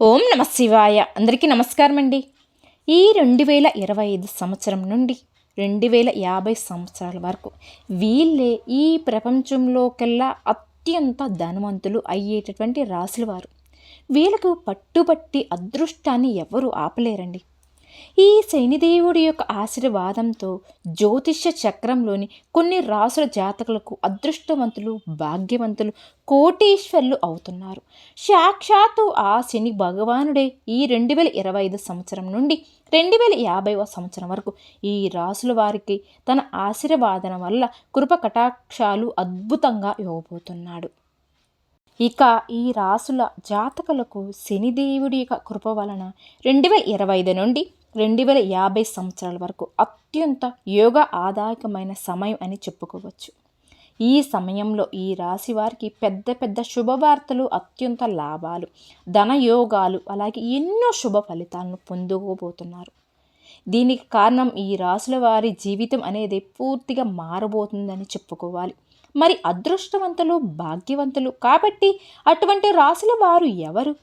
ఓం నమ శివాయ. అందరికీ నమస్కారం అండి ఈ రెండు వేల ఇరవై ఐదు సంవత్సరం నుండి రెండు వేల యాభై సంవత్సరాల వరకు వీళ్ళే ఈ ప్రపంచంలోకెల్లా అత్యంత ధనవంతులు అయ్యేటటువంటి రాసులవారు వీళ్ళకు పట్టుబట్టి అదృష్టాన్ని ఎవరు ఆపలేరండి. ఈ శనిదేవుడి యొక్క ఆశీర్వాదంతో జ్యోతిష్య చక్రంలోని కొన్ని రాసుల జాతకులకు అదృష్టవంతులు భాగ్యవంతులు కోటీశ్వర్లు అవుతున్నారు. సాక్షాత్తు ఆ శని భగవానుడే ఈ రెండు వేల ఇరవై ఐదు సంవత్సరం నుండి రెండు వేల యాభైవ సంవత్సరం వరకు ఈ రాసుల వారికి తన ఆశీర్వాదం వల్ల కృప కటాక్షాలు అద్భుతంగా ఇవ్వబోతున్నాడు. ఇక ఈ రాసుల జాతకులకు శనిదేవుడి యొక్క కృప వలన రెండు వేల ఇరవై ఐదు నుండి రెండు వేల యాభై సంవత్సరాల వరకు అత్యంత యోగ ఆదాయకమైన సమయం అని చెప్పుకోవచ్చు. ఈ సమయంలో ఈ రాశి వారికి పెద్ద పెద్ద శుభవార్తలు అత్యంత లాభాలు ధనయోగాలు అలాగే ఎన్నో శుభ ఫలితాలను పొందుకోబోతున్నారు. దీనికి కారణం ఈ రాశుల వారి జీవితం అనేది పూర్తిగా మారబోతుందని చెప్పుకోవాలి. మరి అదృష్టవంతులు భాగ్యవంతులు కాబట్టి అటువంటి రాశుల వారు ఎవరు?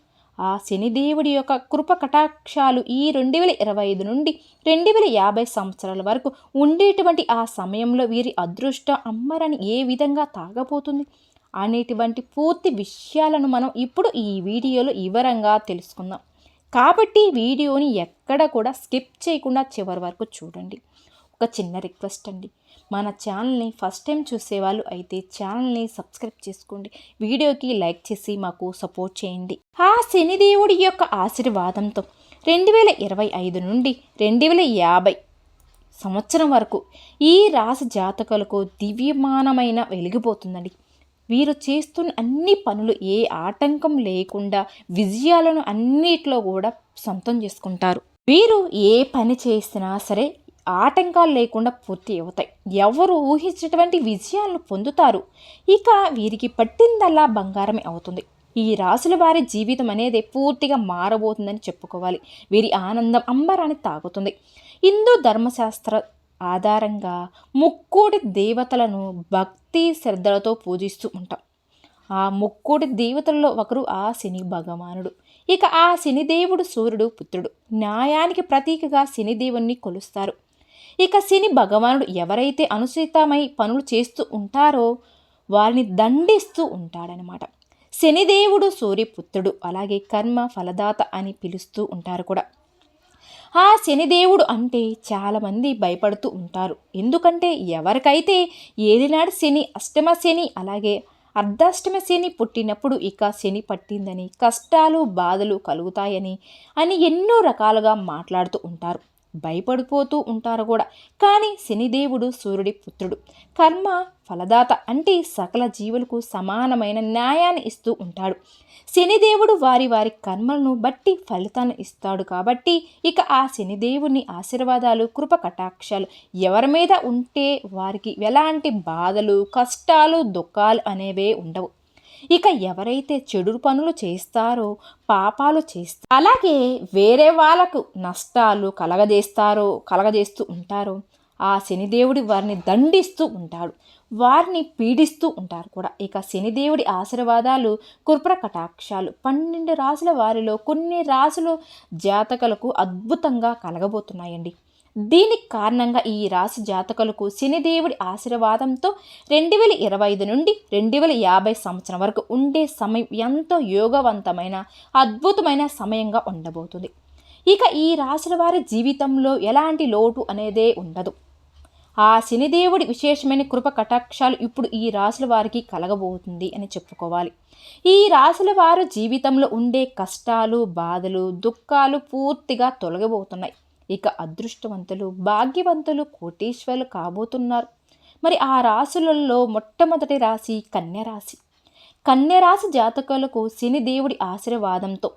ఆ శనిదేవుడి యొక్క కృప కటాక్షాలు ఈ రెండు వేల ఇరవై ఐదు నుండి రెండు వేల యాభై సంవత్సరాల వరకు ఉండేటువంటి ఆ సమయంలో వీరి అదృష్టం అమ్మరని ఏ విధంగా తాగబోతుంది అనేటువంటి పూర్తి విషయాలను మనం ఇప్పుడు ఈ వీడియోలో వివరంగా తెలుసుకుందాం. కాబట్టి వీడియోని ఎక్కడ కూడా స్కిప్ చేయకుండా చివరి వరకు చూడండి. ఒక చిన్న రిక్వెస్ట్ అండి. మన ఛానల్ని ఫస్ట్ టైం చూసేవాళ్ళు అయితే ఛానల్ని సబ్స్క్రైబ్ చేసుకోండి. వీడియోకి లైక్ చేసి మాకు సపోర్ట్ చేయండి. ఆ శనిదేవుడి యొక్క ఆశీర్వాదంతో రెండు వేల ఇరవై ఐదు నుండి రెండు వేల యాభై సంవత్సరం వరకు ఈ రాశి జాతకులకు దివ్యమానమైన వెలిగిపోతుందండి. వీరు చేస్తున్న అన్ని పనులు ఏ ఆటంకం లేకుండా విజయాలను అన్నిట్లో కూడా సొంతం చేసుకుంటారు. వీరు ఏ పని చేసినా సరే ఆటంకాలు లేకుండా పూర్తి అవుతాయి. ఎవరు ఊహించినటువంటి విజయాలను పొందుతారు? ఇక వీరికి పట్టిందల్లా బంగారమే అవుతుంది. ఈ రాసుల వారి జీవితం అనేది పూర్తిగా మారబోతుందని చెప్పుకోవాలి. వీరి ఆనందం అంబరాన్ని తాగుతుంది హిందూ ధర్మశాస్త్ర ఆధారంగా ముక్కోటి దేవతలను భక్తి శ్రద్ధలతో పూజిస్తూ ఉంటాం. ఆ ముక్కోటి దేవతల్లో ఒకరు ఆ శని భగవానుడు. ఇక ఆ శనిదేవుడు సూర్యుడు పుత్రుడు. న్యాయానికి ప్రతీకగా శనిదేవుణ్ణి కొలుస్తారు. ఇక శని భగవానుడు ఎవరైతే అనుచితమై పనులు చేస్తూ ఉంటారో వారిని దండిస్తూ ఉంటాడనమాట శనిదేవుడు సూర్యపుత్రుడు అలాగే కర్మ ఫలదాత అని పిలుస్తూ ఉంటారు కూడా. ఆ శనిదేవుడు అంటే చాలామంది భయపడుతూ ఉంటారు. ఎందుకంటే ఎవరికైతే ఏలినాడు శని అష్టమ శని అలాగే అర్ధాష్టమ శని పుట్టినప్పుడు ఇక శని పట్టిందని కష్టాలు బాధలు కలుగుతాయని అని ఎన్నో రకాలుగా మాట్లాడుతూ ఉంటారు. భయపడిపోతూ ఉంటారు కూడా. కానీ శనిదేవుడు సూర్యుడి పుత్రుడు. కర్మ ఫలదాత అంటే సకల జీవులకు సమానమైన న్యాయాన్ని ఇస్తూ ఉంటాడు. శనిదేవుడు వారి వారి కర్మలను బట్టి ఫలితాన్ని ఇస్తాడు కాబట్టి ఇక ఆ శనిదేవుని ఆశీర్వాదాలు కృప కటాక్షాలు ఎవరి మీద ఉంటే వారికి ఎలాంటి బాధలు కష్టాలు దుఃఖాలు అనేవే ఉండవు. ఇక ఎవరైతే చెడు పనులు చేస్తారో పాపాలు చేస్తారో అలాగే వేరే వాళ్ళకు నష్టాలు కలగజేస్తారో కలగజేస్తూ ఉంటారో ఆ శనిదేవుడి వారిని దండిస్తూ ఉంటాడు. వారిని పీడిస్తూ ఉంటారు కూడా. ఇక శనిదేవుడి ఆశీర్వాదాలు కుర్ప్ర కటాక్షాలు పన్నెండు రాసుల వారిలో కొన్ని రాసులు జాతకులకు అద్భుతంగా కలగబోతున్నాయండి. దీనికి కారణంగా ఈ రాశి జాతకులకు శనిదేవుడి ఆశీర్వాదంతో రెండు వేల ఇరవై ఐదు నుండి రెండు వేల యాభై సంవత్సరం వరకు ఉండే సమయం ఎంతో యోగవంతమైన అద్భుతమైన సమయంగా ఉండబోతుంది. ఇక ఈ రాశుల వారి జీవితంలో ఎలాంటి లోటు అనేదే ఉండదు. ఆ శనిదేవుడి విశేషమైన కృప కటాక్షాలు ఇప్పుడు ఈ రాశుల వారికి కలగబోతుంది అని చెప్పుకోవాలి. ఈ రాశుల వారు జీవితంలో ఉండే కష్టాలు బాధలు దుఃఖాలు పూర్తిగా తొలగబోతున్నాయి ఇక అదృష్టవంతులు భాగ్యవంతులు కోటీశ్వరులు కాబోతున్నారు. మరి ఆ రాశులలో మొట్టమొదటి రాశి కన్యరాశి కన్యరాశి జాతకులకు శనిదేవుడి ఆశీర్వాదంతో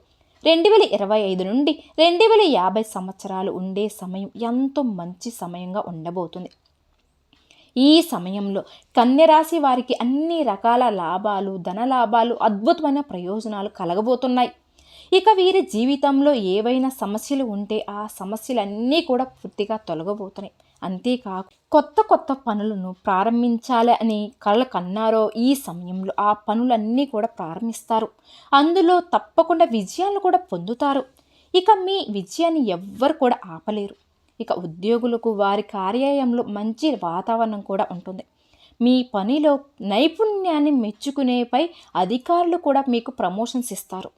రెండు వేల ఇరవై ఐదు నుండి రెండు వేల యాభై సంవత్సరాలు ఉండే సమయం ఎంతో మంచి సమయంగా ఉండబోతుంది. ఈ సమయంలో కన్యరాశి వారికి అన్ని రకాల లాభాలు ధన లాభాలు అద్భుతమైన ప్రయోజనాలు కలగబోతున్నాయి. ఇక వీరి జీవితంలో ఏవైనా సమస్యలు ఉంటే ఆ సమస్యలన్నీ కూడా పూర్తిగా తొలగబోతున్నాయి. అంతేకాక కొత్త కొత్త పనులను ప్రారంభించాలి అని కళలు కన్నారో ఈ సమయంలో ఆ పనులన్నీ కూడా ప్రారంభిస్తారు. అందులో తప్పకుండా విజయాలు కూడా పొందుతారు. ఇక మీ విజయాన్ని ఎవ్వరు కూడా ఆపలేరు. ఇక ఉద్యోగులకు వారి కార్యాలయంలో మంచి వాతావరణం కూడా ఉంటుంది. మీ పనిలో నైపుణ్యాన్ని మెచ్చుకునేపై అధికారులు కూడా మీకు ప్రమోషన్స్ ఇస్తారు.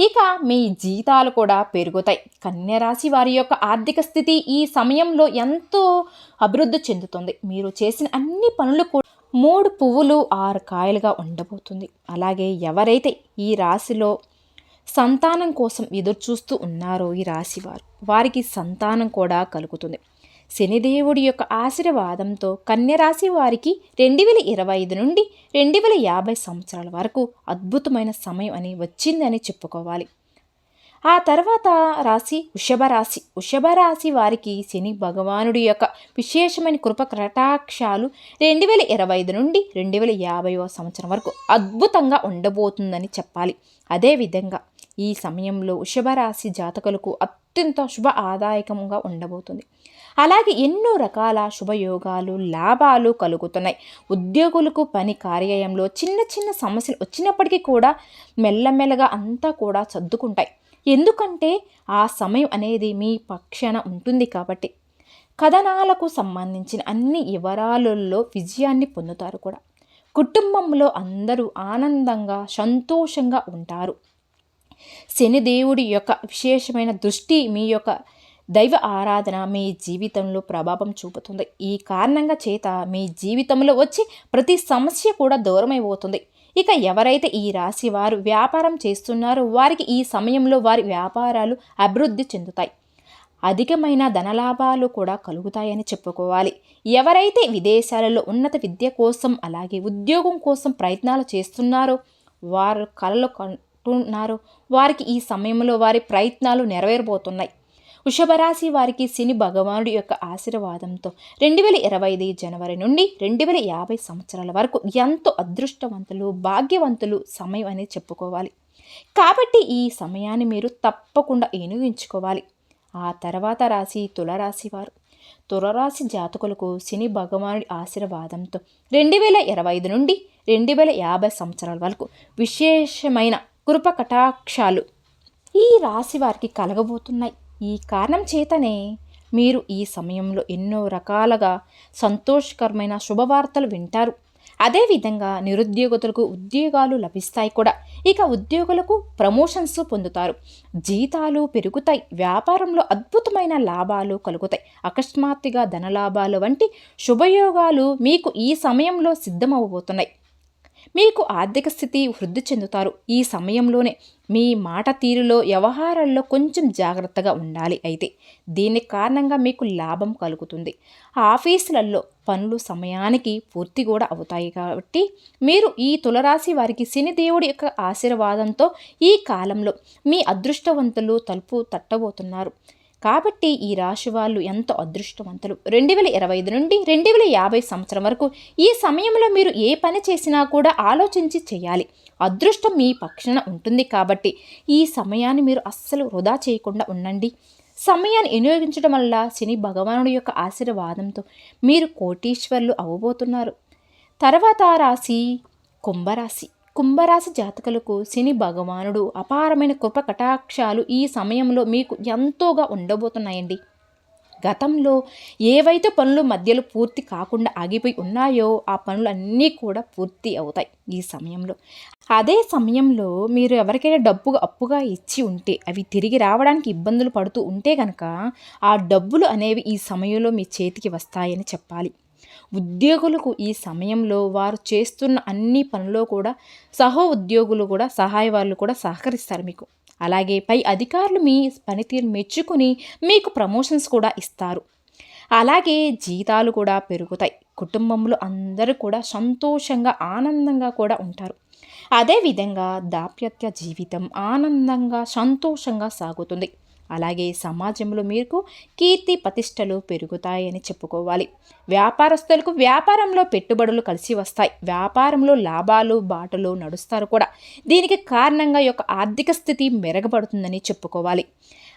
ఇక మీ జీతాలు కూడా పెరుగుతాయి. కన్యరాశి వారి యొక్క ఆర్థిక స్థితి ఈ సమయంలో ఎంతో అభివృద్ధి చెందుతుంది. మీరు చేసిన అన్ని పనులు కూడా మూడు పువ్వులు ఆరు కాయలుగా ఉండబోతుంది. అలాగే ఎవరైతే ఈ రాశిలో సంతానం కోసం ఎదురు చూస్తూ ఉన్నారో ఈ రాశి వారు వారికి సంతానం కూడా కలుగుతుంది. శనిదేవుడి యొక్క ఆశీర్వాదంతో కన్యరాశి వారికి రెండు వేల ఇరవై ఐదు నుండి రెండు వేల యాభై సంవత్సరాల వరకు అద్భుతమైన సమయం అని వచ్చిందని చెప్పుకోవాలి. ఆ తర్వాత రాశి వృషభ రాశి. వృషభ రాశి వారికి శని భగవానుడి యొక్క విశేషమైన కృప కటాక్షాలు రెండు వేల ఇరవై ఐదు నుండి రెండు వేల యాభైవ సంవత్సరం వరకు అద్భుతంగా ఉండబోతుందని చెప్పాలి. అదేవిధంగా ఈ సమయంలో వృషభ రాశి జాతకులకు అత్యంత శుభ ఆదాయకంగా ఉండబోతుంది. అలాగే ఎన్నో రకాల శుభయోగాలు లాభాలు కలుగుతున్నాయి. ఉద్యోగులకు పని కార్యాలయంలో చిన్న చిన్న సమస్యలు వచ్చినప్పటికీ కూడా మెల్లమెల్లగా అంతా కూడా సర్దుకుంటాయి. ఎందుకంటే ఆ సమయం అనేది మీ పక్షాన ఉంటుంది కాబట్టి. కథనాలకు సంబంధించిన అన్ని వివరాలలో విజయాన్ని పొందుతారు కూడా. కుటుంబంలో అందరూ ఆనందంగా సంతోషంగా ఉంటారు. శనిదేవుడి యొక్క విశేషమైన దృష్టి మీ యొక్క దైవ ఆరాధన మీ జీవితంలో ప్రభావం చూపుతుంది. ఈ కారణంగా చేత మీ జీవితంలో వచ్చి ప్రతి సమస్య కూడా దూరమైపోతుంది. ఇక ఎవరైతే ఈ రాశి వారు వ్యాపారం చేస్తున్నారో వారికి ఈ సమయంలో వారి వ్యాపారాలు అభివృద్ధి చెందుతాయి. అధికమైన ధనలాభాలు కూడా కలుగుతాయని చెప్పుకోవాలి. ఎవరైతే విదేశాలలో ఉన్నత విద్య కోసం అలాగే ఉద్యోగం కోసం ప్రయత్నాలు చేస్తున్నారో వారు కళలు అంటున్నారు. వారికి ఈ సమయంలో వారి ప్రయత్నాలు నెరవేరబోతున్నాయి. వృషభరాశి వారికి శని భగవానుడి యొక్క ఆశీర్వాదంతో రెండు వేల ఇరవై ఐదు జనవరి నుండి రెండు వేల యాభై సంవత్సరాల వరకు ఎంతో అదృష్టవంతులు భాగ్యవంతులు సమయం అనేది చెప్పుకోవాలి. కాబట్టి ఈ సమయాన్ని మీరు తప్పకుండా వినియోగించుకోవాలి ఆ తర్వాత రాశి తులరాశి వారు. తులరాశి జాతకులకు శని భగవానుడి ఆశీర్వాదంతో రెండు వేల ఇరవై ఐదు నుండి రెండు వేల యాభై సంవత్సరాల వరకు విశేషమైన కృప కటాక్షాలు ఈ రాశి వారికి కలగబోతున్నాయి. ఈ కారణం చేతనే మీరు ఈ సమయంలో ఎన్నో రకాలుగా సంతోషకరమైన శుభవార్తలు వింటారు. అదేవిధంగా నిరుద్యోగులకు ఉద్యోగాలు లభిస్తాయి కూడా. ఇక ఉద్యోగులకు ప్రమోషన్స్ పొందుతారు. జీతాలు పెరుగుతాయి. వ్యాపారంలో అద్భుతమైన లాభాలు కలుగుతాయి. అకస్మాత్తుగా ధనలాభాలు వంటి శుభయోగాలు మీకు ఈ సమయంలో సిద్ధమవబోతున్నాయి మీకు ఆర్థిక స్థితి వృద్ధి చెందుతారు. ఈ సమయంలోనే మీ మాట తీరులో వ్యవహారాల్లో కొంచెం జాగ్రత్తగా ఉండాలి అయితే. దీని కారణంగా మీకు లాభం కలుగుతుంది. ఆఫీసులలో పనులు సమయానికి పూర్తి కూడా అవుతాయి కాబట్టి మీరు ఈ తులరాశి వారికి శనిదేవుడి యొక్క ఆశీర్వాదంతో ఈ కాలంలో మీ అదృష్టవంతులు తలుపు తట్టబోతున్నారు. కాబట్టి ఈ రాశి వాళ్ళు ఎంతో అదృష్టవంతులు. రెండు వేల ఇరవై ఐదు నుండి రెండు వేల యాభై సంవత్సరం వరకు ఈ సమయంలో మీరు ఏ పని చేసినా కూడా ఆలోచించి చేయాలి. అదృష్టం మీ పక్షాన ఉంటుంది కాబట్టి ఈ సమయాన్ని మీరు అస్సలు వృధా చేయకుండా ఉండండి. సమయాన్ని వినియోగించడం వల్ల శని భగవానుడి యొక్క ఆశీర్వాదంతో మీరు కోటీశ్వర్లు అవ్వబోతున్నారు. తర్వాత రాశి కుంభరాశి. కుంభరాశి జాతకులకు శని భగవానుడు అపారమైన కృప కటాక్షాలు ఈ సమయంలో మీకు ఎంతోగా ఉండబోతున్నాయండి. గతంలో ఏవైతే పనులు మధ్యలో పూర్తి కాకుండా ఆగిపోయి ఉన్నాయో ఆ పనులు అన్నీ కూడా పూర్తి అవుతాయి ఈ సమయంలో. అదే సమయంలో మీరు ఎవరికైనా డబ్బుగా అప్పుగా ఇచ్చి ఉంటే అవి తిరిగి రావడానికి ఇబ్బందులు పడుతూ ఉంటే కనుక ఆ డబ్బులు అనేవి ఈ సమయంలో మీ చేతికి వస్తాయని చెప్పాలి. ఉద్యోగులకు ఈ సమయంలో వారు చేస్తున్న అన్ని పనుల్లో కూడా సహో ఉద్యోగులు కూడా సహాయ వాళ్ళు కూడా సహకరిస్తారు మీకు. అలాగే పై అధికారులు మీ పనితీరు మెచ్చుకుని మీకు ప్రమోషన్స్ కూడా ఇస్తారు. అలాగే జీతాలు కూడా పెరుగుతాయి. కుటుంబంలో అందరూ కూడా సంతోషంగా ఆనందంగా కూడా ఉంటారు. అదేవిధంగా దాప్యత్య జీవితం ఆనందంగా సంతోషంగా సాగుతుంది. అలాగే సమాజంలో మీకు కీర్తి ప్రతిష్టలు పెరుగుతాయని చెప్పుకోవాలి. వ్యాపారస్తులకు వ్యాపారంలో పెట్టుబడులు కలిసి వస్తాయి. వ్యాపారంలో లాభాలు బాటలు నడుస్తారు కూడా. దీనికి కారణంగా యొక్క ఆర్థిక స్థితి మెరుగుపడుతుందని చెప్పుకోవాలి.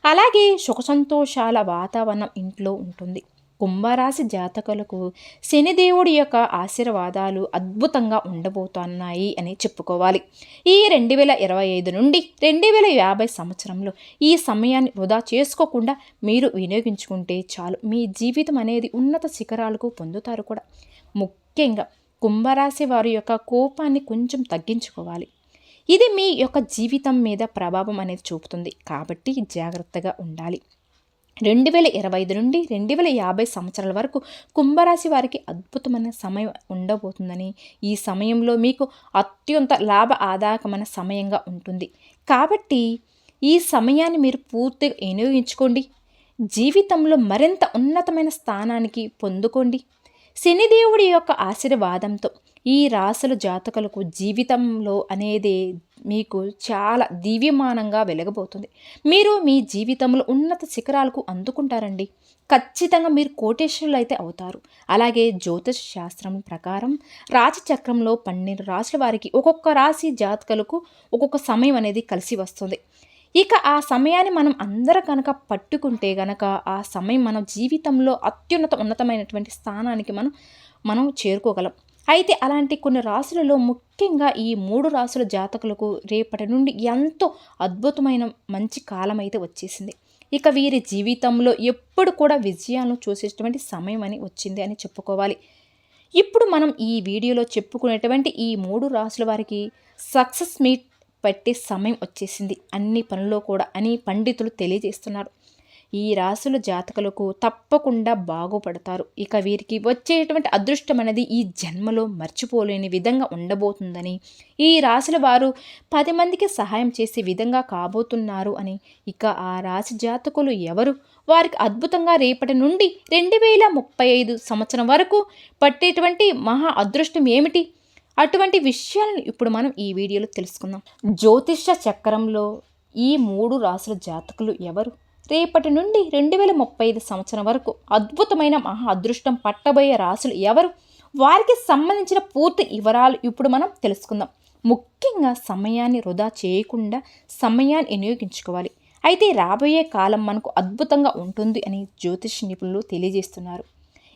అలాగే సుఖ సంతోషాల వాతావరణం ఇంట్లో ఉంటుంది. కుంభరాశి జాతకులకు శనిదేవుడి యొక్క ఆశీర్వాదాలు అద్భుతంగా ఉండబోతున్నాయి అని చెప్పుకోవాలి. ఈ రెండు వేల ఇరవై ఐదు నుండి రెండు వేల యాభై సంవత్సరంలో ఈ సమయాన్ని వృధా చేసుకోకుండా మీరు వినియోగించుకుంటే చాలు. మీ జీవితం అనేది ఉన్నత శిఖరాలకు పొందుతారు కూడా. ముఖ్యంగా కుంభరాశి వారి యొక్క కోపాన్ని కొంచెం తగ్గించుకోవాలి. ఇది మీ యొక్క జీవితం మీద ప్రభావం అనేది చూపుతుంది. కాబట్టి జాగ్రత్తగా ఉండాలి. రెండు వేల ఇరవై ఐదు నుండి రెండు వేల యాభై సంవత్సరాల వరకు కుంభరాశి వారికి అద్భుతమైన సమయం ఉండబోతుందని ఈ సమయంలో మీకు అత్యంత లాభ ఆదాయకమైన సమయంగా ఉంటుంది. కాబట్టి ఈ సమయాన్ని మీరు పూర్తిగా వినియోగించుకోండి. జీవితంలో మరింత ఉన్నతమైన స్థానానికి పొందుకోండి. శనిదేవుడి యొక్క ఆశీర్వాదంతో ఈ రాసుల జాతకులకు జీవితంలో అనేది మీకు చాలా దివ్యమానంగా వెలగబోతుంది. మీరు మీ జీవితంలో ఉన్నత శిఖరాలకు అందుకుంటారండి. ఖచ్చితంగా మీరు కోటేశ్వరులు అయితే అవుతారు. అలాగే జ్యోతిష శాస్త్రం ప్రకారం రాజచక్రంలో పన్నెండు రాశుల వారికి ఒక్కొక్క రాశి జాతకులకు ఒక్కొక్క సమయం అనేది కలిసి వస్తుంది. ఇక ఆ సమయాన్ని మనం అందరం కనుక పట్టుకుంటే గనక ఆ సమయం మన జీవితంలో అత్యున్నత ఉన్నతమైనటువంటి స్థానానికి మనం మనం చేరుకోగలం. అయితే అలాంటి కొన్ని రాశులలో ముఖ్యంగా ఈ మూడు రాసుల జాతకులకు రేపటి నుండి ఎంతో అద్భుతమైన మంచి కాలం అయితే వచ్చేసింది. ఇక వీరి జీవితంలో ఎప్పుడు కూడా విజయాలను చూసేటువంటి సమయం అని వచ్చింది అని చెప్పుకోవాలి. ఇప్పుడు మనం ఈ వీడియోలో చెప్పుకునేటువంటి ఈ మూడు రాసుల వారికి సక్సెస్ మీట్ పట్టే సమయం వచ్చేసింది. అన్ని పనుల్లో కూడా అని పండితులు తెలియజేస్తున్నారు. ఈ రాసుల జాతకులకు తప్పకుండా బాగుపడతారు. ఇక వీరికి వచ్చేటువంటి అదృష్టం అనేది ఈ జన్మలో మర్చిపోలేని విధంగా ఉండబోతుందని ఈ రాశుల వారు పది మందికి సహాయం చేసే విధంగా కాబోతున్నారు అని ఇక ఆ రాశి జాతకులు ఎవరు? వారికి అద్భుతంగా రేపటి నుండి రెండు వేల ముప్పై ఐదు సంవత్సరం వరకు పట్టేటువంటి మహా అదృష్టం ఏమిటి? అటువంటి విషయాలను ఇప్పుడు మనం ఈ వీడియోలో తెలుసుకుందాం. జ్యోతిష చక్రంలో ఈ మూడు రాసుల జాతకులు ఎవరు? రేపటి నుండి రెండు వేల ముప్పై ఐదు సంవత్సరం వరకు అద్భుతమైన మహా అదృష్టం పట్టబోయే రాసులు ఎవరు? వారికి సంబంధించిన పూర్తి వివరాలు ఇప్పుడు మనం తెలుసుకుందాం. ముఖ్యంగా సమయాన్ని వృధా చేయకుండా సమయాన్ని వినియోగించుకోవాలి. అయితే రాబోయే కాలం మనకు అద్భుతంగా ఉంటుంది అని జ్యోతిష్ నిపుణులు తెలియజేస్తున్నారు.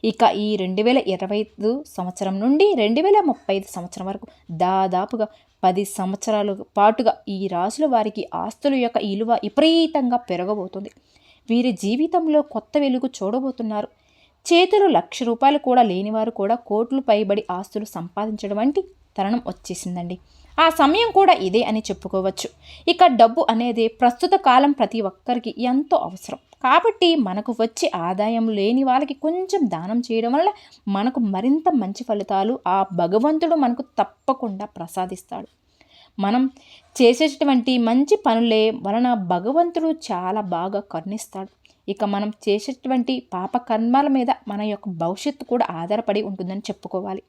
ఇక ఈ రెండు వేల ఇరవై ఐదు సంవత్సరం నుండి రెండు వేల ముప్పై ఐదు సంవత్సరం వరకు దాదాపుగా పది సంవత్సరాల పాటుగా ఈ రాసుల వారికి ఆస్తుల యొక్క విలువ విపరీతంగా పెరగబోతుంది. వీరి జీవితంలో కొత్త వెలుగు చూడబోతున్నారు. చేతులు లక్ష రూపాయలు కూడా లేనివారు కూడా కోట్లు పైబడి ఆస్తులు సంపాదించడం వంటి తరుణం వచ్చేసిందండి. ఆ సమయం కూడా ఇదే అని చెప్పుకోవచ్చు. ఇక డబ్బు అనేది ప్రస్తుత కాలం ప్రతి ఒక్కరికి ఎంతో అవసరం. కాబట్టి మనకు వచ్చే ఆదాయం లేని వాళ్ళకి కొంచెం దానం చేయడం వల్ల మనకు మరింత మంచి ఫలితాలు ఆ భగవంతుడు మనకు తప్పకుండా ప్రసాదిస్తాడు. మనం చేసేటటువంటి మంచి పనులే వలన భగవంతుడు చాలా బాగా కరుణిస్తాడు. ఇక మనం చేసేటువంటి పాప కర్మాల మీద మన యొక్క భవిష్యత్తు కూడా ఆధారపడి ఉంటుందని చెప్పుకోవాలి.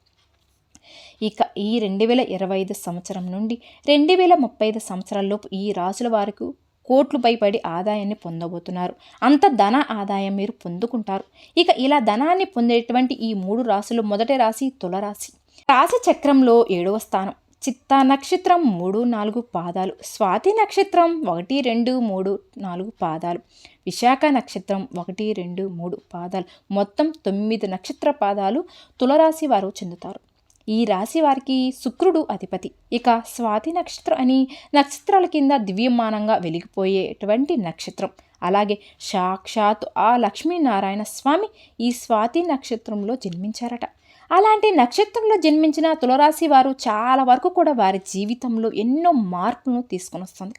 ఇక ఈ రెండు వేల ఇరవై ఐదు సంవత్సరం నుండి రెండు వేల ముప్పై ఐదు సంవత్సరాల్లోపు ఈ రాసుల వారికి కోట్లు పైపడి ఆదాయాన్ని పొందబోతున్నారు. అంత ధన ఆదాయం మీరు పొందుకుంటారు. ఇక ఇలా ధనాన్ని పొందేటువంటి ఈ మూడు రాశులు మొదటి రాశి తులరాశి రాశి. చక్రంలో ఏడవ స్థానం. చిత్త నక్షత్రం మూడు నాలుగు పాదాలు. స్వాతి నక్షత్రం ఒకటి రెండు మూడు నాలుగు పాదాలు. విశాఖ నక్షత్రం ఒకటి రెండు మూడు పాదాలు. మొత్తం తొమ్మిది నక్షత్ర పాదాలు తులరాశి వారు చెందుతారు. ఈ రాశి వారికి శుక్రుడు అధిపతి. ఇక స్వాతి నక్షత్రం అని నక్షత్రాల కింద దివ్యమానంగా వెలిగిపోయేటువంటి నక్షత్రం. అలాగే సాక్షాత్ ఆ లక్ష్మీనారాయణ స్వామి ఈ స్వాతి నక్షత్రంలో జన్మించారట. అలాంటి నక్షత్రంలో జన్మించిన తులరాశి వారు చాలా వరకు కూడా వారి జీవితంలో ఎన్నో మార్పులను తీసుకొని వస్తుంది.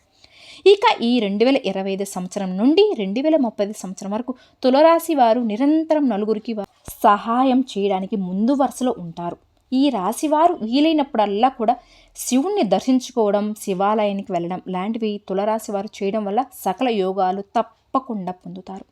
ఇక ఈ రెండు వేల ఇరవై ఐదు సంవత్సరం నుండి రెండు వేల ముప్పై ఐదు సంవత్సరం వరకు తులరాశి వారు నిరంతరం నలుగురికి సహాయం చేయడానికి ముందు వరుసలో ఉంటారు. ఈ రాశివారు వీలైనప్పుడల్లా కూడా శివుణ్ణి దర్శించుకోవడం శివాలయానికి వెళ్ళడం లాంటివి తులరాశి వారు చేయడం వల్ల సకల యోగాలు తప్పకుండా పొందుతారు.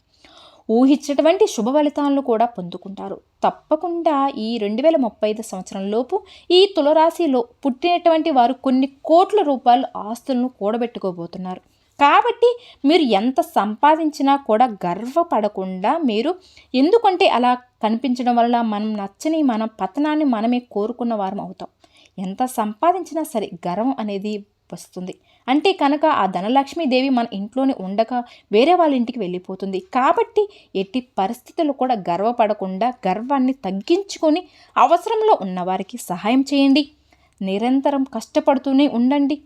ఊహించినటువంటి శుభ ఫలితాలను కూడా పొందుకుంటారు. తప్పకుండా ఈ రెండు వేల ముప్పై ఐదు సంవత్సరంలోపు ఈ తులరాశిలో పుట్టినటువంటి వారు కొన్ని కోట్ల రూపాయలు ఆస్తులను కూడబెట్టుకోబోతున్నారు. కాబట్టి మీరు ఎంత సంపాదించినా కూడా గర్వపడకుండా మీరు ఎందుకంటే అలా కనిపించడం వల్ల మనం నచ్చని మన పతనాన్ని మనమే కోరుకున్న వారం అవుతాం. ఎంత సంపాదించినా సరే గర్వం అనేది వస్తుంది. అంటే కనుక ఆ ధనలక్ష్మీదేవి మన ఇంట్లోనే ఉండక వేరే వాళ్ళ ఇంటికి వెళ్ళిపోతుంది. కాబట్టి ఎట్టి పరిస్థితులు కూడా గర్వపడకుండా గర్వాన్ని తగ్గించుకొని అవసరంలో ఉన్నవారికి సహాయం చేయండి. నిరంతరం కష్టపడుతూనే ఉండండి.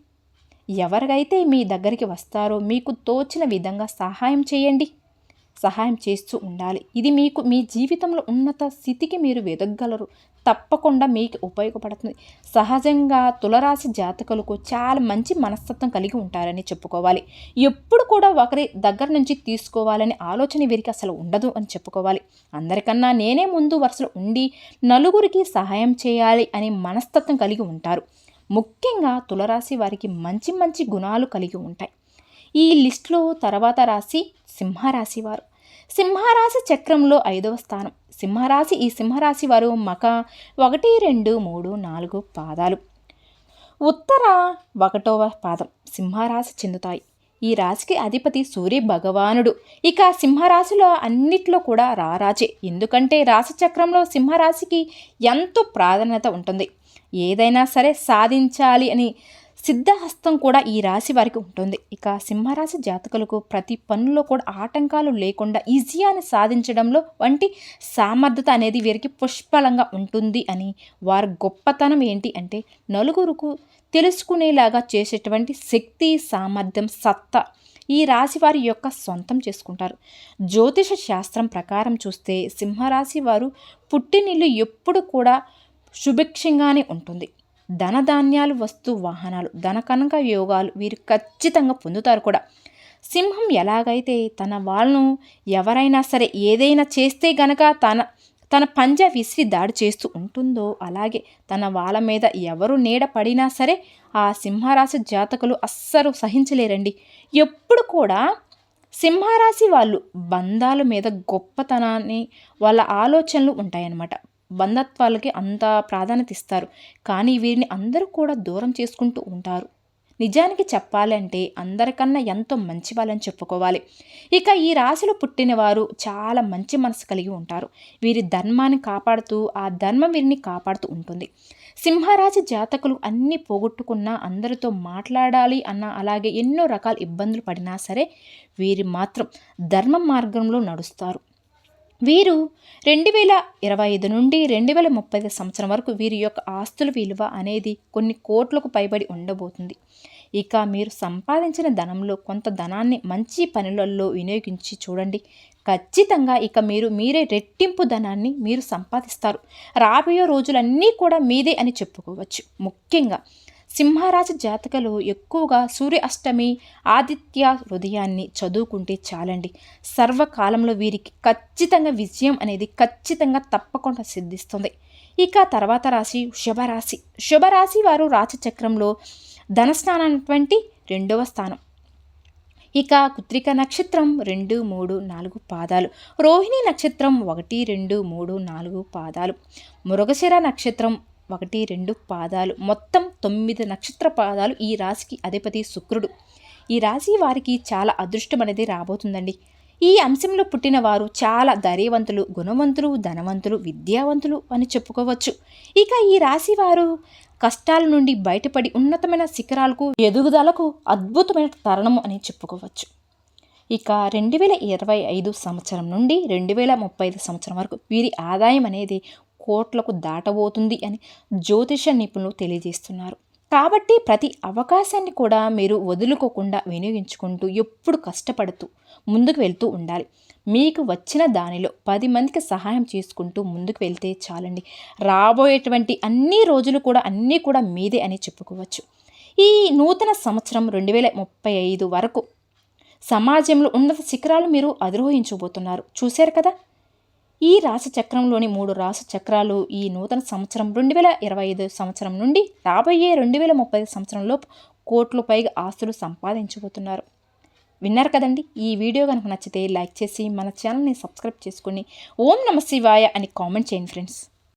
ఎవరికైతే మీ దగ్గరికి వస్తారో మీకు తోచిన విధంగా సహాయం చేయండి. సహాయం చేస్తూ ఉండాలి. ఇది మీకు మీ జీవితంలో ఉన్నత స్థితికి మీరు వెదగలరు తప్పకుండా మీకు ఉపయోగపడుతుంది. సహజంగా తులరాశి జాతకులకు చాలా మంచి మనస్తత్వం కలిగి ఉంటారని చెప్పుకోవాలి. ఎప్పుడు కూడా ఒకరి దగ్గర నుంచి తీసుకోవాలనే ఆలోచన వీరికి అసలు ఉండదు అని చెప్పుకోవాలి. అందరికన్నా నేనే ముందు వరుసలో ఉండి నలుగురికి సహాయం చేయాలి అనే మనస్తత్వం కలిగి ఉంటారు. ముఖ్యంగా తులరాశి వారికి మంచి మంచి గుణాలు కలిగి ఉంటాయి. ఈ లిస్టులో తర్వాత రాశి సింహరాశి వారు. సింహరాశి చక్రంలో ఐదవ స్థానం. సింహరాశి ఈ సింహరాశి వారు మక ఒకటి రెండు మూడు నాలుగు పాదాలు. ఉత్తర ఒకటవ పాదం సింహరాశి చెందుతాయి. ఈ రాశికి అధిపతి సూర్య భగవానుడు. ఇక సింహరాశిలో అన్నిట్లో కూడా రారాజే. ఎందుకంటే రాశి చక్రంలో సింహరాశికి ఎంతో ప్రాధాన్యత ఉంటుంది. ఏదైనా సరే సాధించాలి అని సిద్ధహస్తం కూడా ఈ రాశి వారికి ఉంటుంది. ఇక సింహరాశి జాతకులకు ప్రతి పనుల్లో కూడా ఆటంకాలు లేకుండా ఈజీగాని సాధించడంలో వంటి సామర్థ్యత అనేది వీరికి పుష్పలంగా ఉంటుంది అని వారి గొప్పతనం ఏంటి అంటే నలుగురుకు తెలుసుకునేలాగా చేసేటువంటి శక్తి సామర్థ్యం సత్తా ఈ రాశి వారి యొక్క సొంతం చేసుకుంటారు. జ్యోతిష శాస్త్రం ప్రకారం చూస్తే సింహరాశి వారు పుట్టినిల్లు ఎప్పుడు కూడా సుభిక్షంగానే ఉంటుంది. ధనధాన్యాలు వస్తు వాహనాలు ధనకనక యోగాలు వీరు ఖచ్చితంగా పొందుతారు కూడా. సింహం ఎలాగైతే తన వాళ్ళను ఎవరైనా సరే ఏదైనా చేస్తే గనక తన తన పంజా విసిరి దాడి చేస్తూ ఉంటుందో అలాగే తన వాళ్ళ మీద ఎవరు నీడ పడినా సరే ఆ సింహరాశి జాతకులు అస్సలు సహించలేరండి. ఎప్పుడు కూడా సింహరాశి వాళ్ళు బంధాల మీద గొప్పతనాన్ని వాళ్ళ ఆలోచనలు ఉంటాయన్నమాట. బంధత్వాలకి అంత ప్రాధాన్యత ఇస్తారు. కానీ వీరిని అందరూ కూడా దూరం చేసుకుంటూ ఉంటారు. నిజానికి చెప్పాలంటే అందరికన్నా ఎంతో మంచి వాళ్ళని చెప్పుకోవాలి. ఇక ఈ రాశిలో పుట్టిన వారు చాలా మంచి మనసు కలిగి ఉంటారు. వీరి ధర్మాన్ని కాపాడుతూ ఆ ధర్మం వీరిని కాపాడుతూ ఉంటుంది. సింహరాశి జాతకులు అన్నీ పోగొట్టుకున్నా అందరితో మాట్లాడాలి అన్న అలాగే ఎన్నో రకాల ఇబ్బందులు పడినా సరే వీరి మాత్రం ధర్మ మార్గంలో నడుస్తారు. వీరు రెండు వేల ఇరవై ఐదు నుండి రెండు వేల ముప్పై సంవత్సరం వరకు వీరి యొక్క ఆస్తుల విలువ అనేది కొన్ని కోట్లకు పైబడి ఉండబోతుంది. ఇక మీరు సంపాదించిన ధనంలో కొంత ధనాన్ని మంచి పనులలో వినియోగించి చూడండి. ఖచ్చితంగా ఇక మీరు మీరే రెట్టింపు ధనాన్ని మీరు సంపాదిస్తారు. రాబోయే రోజులన్నీ కూడా మీదే అని చెప్పుకోవచ్చు. ముఖ్యంగా సింహరాశి జాతకలు ఎక్కువగా సూర్య అష్టమి ఆదిత్య హృదయాన్ని చదువుకుంటే చాలండి. సర్వకాలంలో వీరికి ఖచ్చితంగా విజయం అనేది ఖచ్చితంగా తప్పకుండా సిద్ధిస్తుంది. ఇక తర్వాత రాశి శుభరాశి. శుభరాశి వారు రాశి చక్రంలో ధనస్థానటువంటి రెండవ స్థానం. ఇక కుత్రిక నక్షత్రం రెండు మూడు నాలుగు పాదాలు. రోహిణి నక్షత్రం ఒకటి రెండు మూడు నాలుగు పాదాలు. మృగశిర నక్షత్రం ఒకటి రెండు పాదాలు. మొత్తం తొమ్మిది నక్షత్ర పాదాలు ఈ రాశికి అధిపతి శుక్రుడు. ఈ రాశి వారికి చాలా అదృష్టం అనేది రాబోతుందండి. ఈ అంశంలో పుట్టిన వారు చాలా ధైర్యవంతులు గుణవంతులు ధనవంతులు విద్యావంతులు అని చెప్పుకోవచ్చు. ఇక ఈ రాశి వారు కష్టాల నుండి బయటపడి ఉన్నతమైన శిఖరాలకు ఎదుగుదలకు అద్భుతమైన తరుణము అని చెప్పుకోవచ్చు. ఇక రెండు వేల ఇరవై ఐదు సంవత్సరం నుండి రెండు వేల ముప్పై ఐదు సంవత్సరం వరకు వీరి ఆదాయం అనేది కోట్లకు దాటబోతుంది అని జ్యోతిష నిపుణులు తెలియజేస్తున్నారు. కాబట్టి ప్రతి అవకాశాన్ని కూడా మీరు వదులుకోకుండా వినియోగించుకుంటూ ఎప్పుడు కష్టపడుతూ ముందుకు వెళ్తూ ఉండాలి. మీకు వచ్చిన దానిలో పది మందికి సహాయం చేసుకుంటూ ముందుకు వెళ్తే చాలండి. రాబోయేటువంటి అన్ని రోజులు కూడా అన్నీ కూడా మీదే అని చెప్పుకోవచ్చు. ఈ నూతన సంవత్సరం రెండు వేల ముప్పై ఐదు వరకు సమాజంలో ఉన్నత శిఖరాలు మీరు అధిరోహించబోతున్నారు. చూశారు కదా? ఈ రాశి చక్రంలోని మూడు రాశి చక్రాలు ఈ నూతన సంవత్సరం రెండు వేల ఇరవై ఐదు సంవత్సరం నుండి రాబోయే రెండు వేల ముప్పై సంవత్సరంలో కోట్లు పైగా ఆస్తులు సంపాదించబోతున్నారు. విన్నారు కదండి? ఈ వీడియో కనుక నచ్చితే లైక్ చేసి మన ఛానల్ని సబ్స్క్రైబ్ చేసుకుని ఓం నమ శివాయ అని కామెంట్ చేయండి ఫ్రెండ్స్.